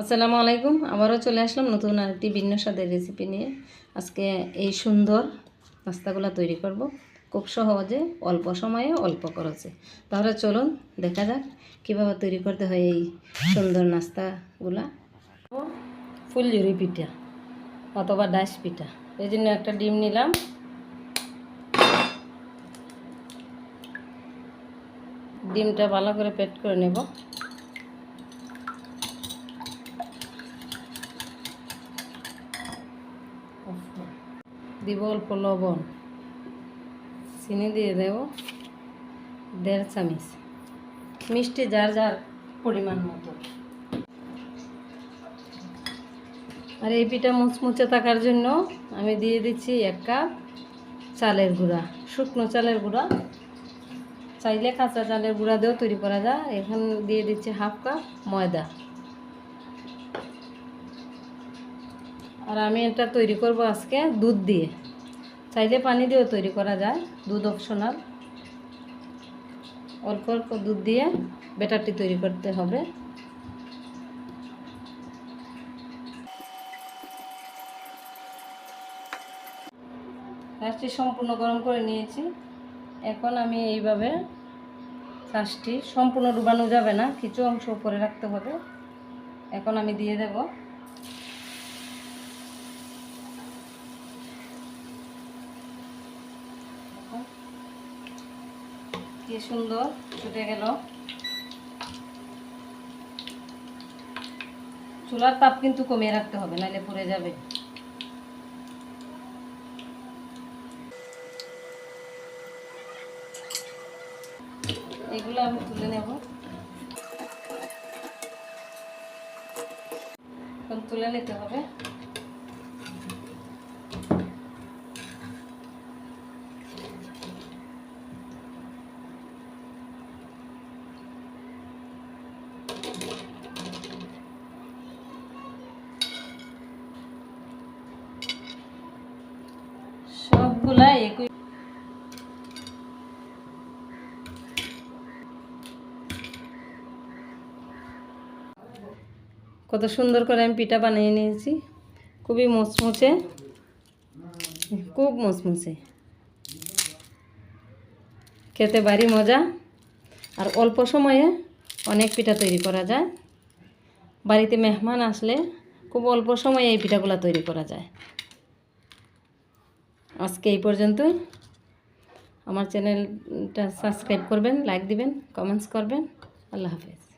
আসসালামু আলাইকুম। আবারও চলে আসলাম নতুন আরেকটি ভিন্ন স্বাদের রেসিপি নিয়ে। আজকে এই সুন্দর নাস্তাগুলো তৈরি করব। খুব সহজে, অল্প সময়ে, অল্প খরচে। তাহলে চলুন দেখা যাক কীভাবে তৈরি করতে হয় এই সুন্দর নাস্তাগুলা। ফুলঝুরি পিঠা অথবা ডাইস পিঠা। এই জন্য একটা ডিম নিলাম। ডিমটা ভালো করে পেট করে নেব। দিব অল্প লবণ। চিনি দিয়ে দেব দেড় চামিচ। মিষ্টি যার যার পরিমাণ মতো। আর এই পিঠা মুচমুচে থাকার জন্য আমি দিয়ে দিচ্ছি এক কাপ চালের গুঁড়া, শুকনো চালের গুঁড়া। চাইলে কাঁচা চালের গুঁড়া দিয়েও তৈরি করা যায়। এখন দিয়ে দিচ্ছি হাফ কাপ ময়দা। আর আমি এটা তৈরি করব আজকে দুধ দিয়ে। চাইলে পানি দিয়েও তৈরি করা যায়, দুধ অপশনাল অল্প অল্প দুধ দিয়ে ব্যাটারটি তৈরি করতে হবে। গ্যাসটি সম্পূর্ণ গরম করে নিয়েছি। এখন আমি এইভাবে চাষটি সম্পূর্ণ ডুবানো যাবে না, কিছু অংশ করে রাখতে হবে। এখন আমি দিয়ে দেব। কি সুন্দর ছুটে গেল। চুলার তাপ কিন্তু কমিয়ে রাখতে হবে, নাহলে পুড়ে যাবে। এগুলো আমি তুলে নেব। তুলে নিতে হবে। কত সুন্দর করে আমি পিঠা বানিয়ে নিয়েছি। খুবই মুচমুচে। খুব মুচমুচে। খেতে ভারী মজা। আর অল্প সময়ে অনেক পিঠা তৈরি করা যায়। বাড়িতে মেহমান আসলে খুব অল্প সময়ে এই পিঠাগুলো তৈরি করা যায়। আজকে এই পর্যন্তই। আমার চ্যানেলটা সাবস্ক্রাইব করবেন, লাইক দিবেন, কমেন্টস করবেন। আল্লাহ হাফেজ।